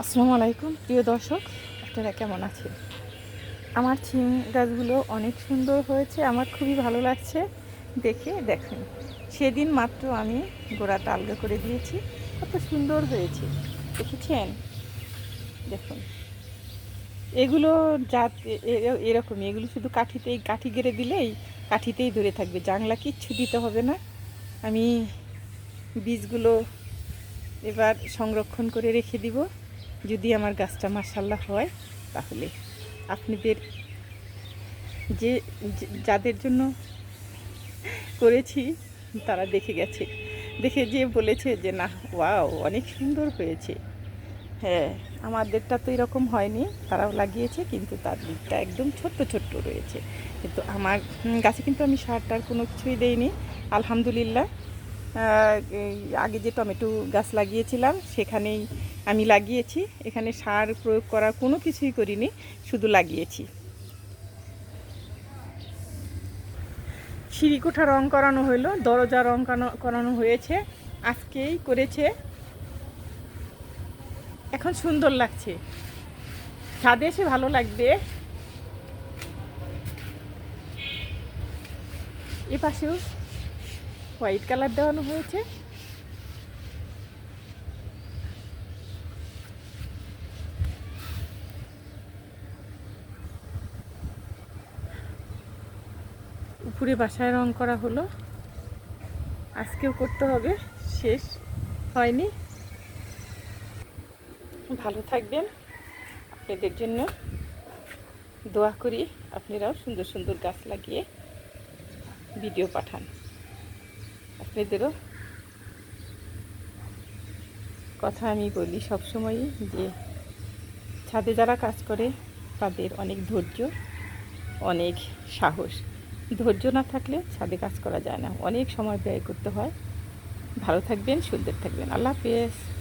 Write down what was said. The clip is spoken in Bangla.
আসসালামু আলাইকুম, প্রিয় দর্শক, আপনারা কেমন আছেন? আমার ছিম গাছগুলো অনেক সুন্দর হয়েছে, আমার খুবই ভালো লাগছে। দেখে দেখুন, সেদিন মাত্র আমি গোড়াটা আলগা করে দিয়েছি, কত সুন্দর হয়েছে। দেখেছেন? দেখুন। এগুলো জাত এরকমই এগুলো শুধু কাঠিতেই, কাঠি গেড়ে দিলেই কাঠিতেই ধরে থাকবে, জাংলা কিচ্ছু দিতে হবে না। আমি বীজগুলো এবার সংরক্ষণ করে রেখে দিব। যদি আমার গাছটা মার্শাল্লাহ হয়, তাহলে আপনাদের যে যাদের জন্য করেছি, তারা দেখে গেছে। দেখে যে বলেছে যে, না, ওয়াও, অনেক সুন্দর হয়েছে। হ্যাঁ আমাদেরটা তো এরকম হয়নি, তারাও লাগিয়েছে, কিন্তু তার দিকটা একদম ছোট্ট ছোট্ট রয়েছে। কিন্তু আমার গাছে কিন্তু আমি সার টার কোনো কিছুই দেইনি। আলহামদুলিল্লাহ। আগে যে টমেটো গাছ লাগিয়েছিলাম, সেখানেই আমি লাগিয়েছি, এখানে সার প্রয়োগ করা কোনো কিছুই করিনি, শুধু লাগিয়েছি। সিঁড়িকোঠা রং করানো হলো, দরজা রং করানো- হয়েছে, আজকেই করেছে। এখন সুন্দর লাগছে। ছাদে এসে ভালো লাগবে। এ পাশেও হোয়াইট কালার দেওয়ানো হয়েছে। উপরে বাসায় রং করা হলো। আজকেও করতে হবে, শেষ হয়নি। ভালো থাকবেন, আপনাদের জন্য দোয়া করি আপনারাও সুন্দর সুন্দর গাছ লাগিয়ে ভিডিও পাঠান। আপনাদেরও কথা আমি বলি সবসময়ই যে, ছাদে যারা কাজ করে তাদের অনেক ধৈর্য, অনেক সাহস। ধৈর্য না থাকলে ছাদে কাজ করা যায় না। অনেক সময় ব্যয় করতে হয়। ভালো থাকবেন, সুন্দর থাকবেন। আল্লাহ হাফেজ।